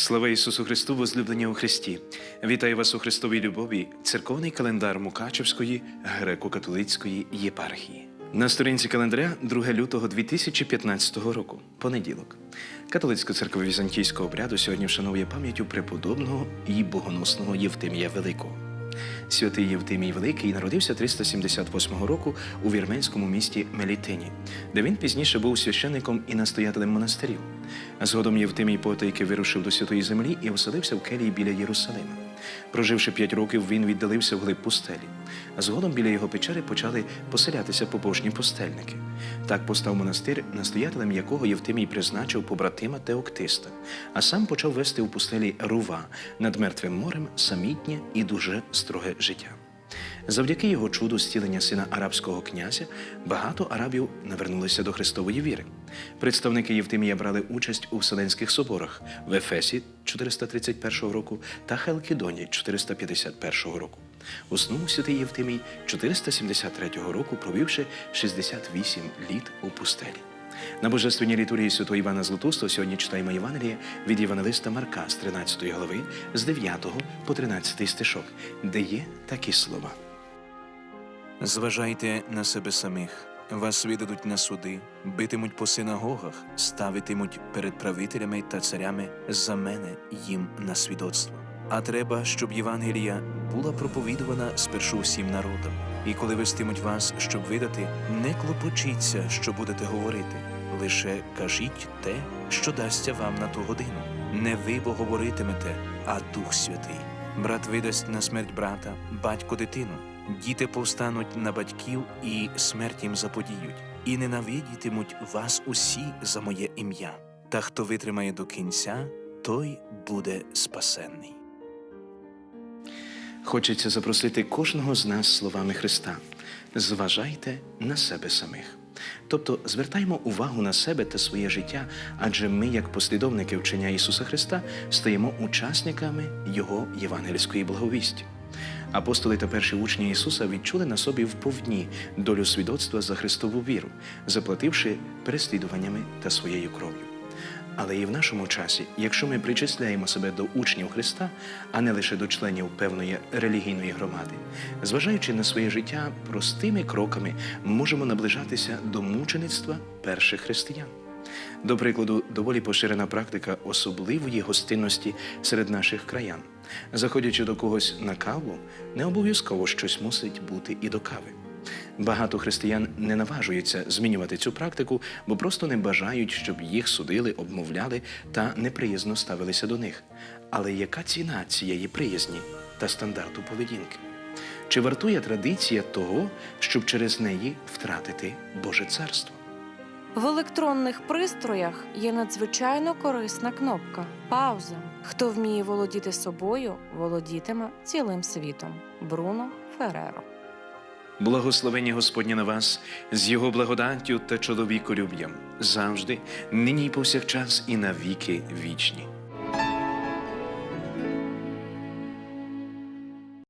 Слава Ісусу Христу, возлюблені у Христі! Вітаю вас у Христовій любові, церковний календар Мукачевської греко-католицької єпархії. На сторінці календаря 2 лютого 2015 року, понеділок. Католицька церква візантійського обряду сьогодні вшановує пам'яттю преподобного і богоносного Євтимія Великого. Святий Євтимій Великий народився 378 року у вірменському місті Мелітині, де він пізніше був священником і настоятелем монастирів. Згодом Євтимій потайки вирушив до святої землі і оселився в келії біля Єрусалима. Проживши п'ять років, він віддалився вглиб пустелі. А згодом біля його печери почали поселятися побожні пустельники. Так постав монастир, настоятелем якого Євтимій призначив побратима Теоктиста, а сам почав вести у пустелі Рува над мертвим морем самітнє і дуже строге життя. Завдяки його чуду зцілення сина арабського князя багато арабів навернулися до Христової віри. Представники Євтимія брали участь у Вселенських соборах в Ефесі 431 року та Хелкідоні 451 року. Уснув святий Євтимій 473 року, провівши 68 літ у пустелі. На божественній літургії святого Івана Златоустого сьогодні читаємо Євангеліє від Євангелиста Марка з 13 глави, з 9 по 13 стишок, де є такі слова. Зважайте на себе самих. Вас видадуть на суди, битимуть по синагогах, ставитимуть перед правителями та царями за мене їм на свідоцтво. А треба, щоб Євангелія була проповідувана спершу всім народам. І коли вестимуть вас, щоб видати, не клопочіться, що будете говорити. Лише кажіть те, що дасться вам на ту годину. Не ви бо говоритимете, а Дух Святий. Брат видасть на смерть брата, батько дитину. Діти повстануть на батьків і смерть їм заподіють, і ненавидітимуть вас усі за моє ім'я. Та хто витримає до кінця, той буде спасенний. Хочеться запросити кожного з нас словами Христа. Зважайте на себе самих. Тобто звертаємо увагу на себе та своє життя, адже ми, як послідовники вчення Ісуса Христа, стаємо учасниками Його євангельської благовісті. Апостоли та перші учні Ісуса відчули на собі вповні долю свідоцтва за Христову віру, заплативши переслідуваннями та своєю кров'ю. Але і в нашому часі, якщо ми причисляємо себе до учнів Христа, а не лише до членів певної релігійної громади, зважаючи на своє життя простими кроками, можемо наближатися до мучеництва перших християн. До прикладу, доволі поширена практика особливої гостинності серед наших краян. Заходячи до когось на каву, не обов'язково щось мусить бути і до кави. Багато християн не наважуються змінювати цю практику, бо просто не бажають, щоб їх судили, обмовляли та неприязно ставилися до них. Але яка ціна цієї приязні та стандарту поведінки? Чи вартує традиція того, щоб через неї втратити Боже царство? В електронних пристроях є надзвичайно корисна кнопка пауза. Хто вміє володіти собою, володітиме цілим світом. Бруно Фереро. Благословення Господні на вас з Його благодаттю та чоловіколюб'ям завжди, нині і повсякчас, і на віки вічні.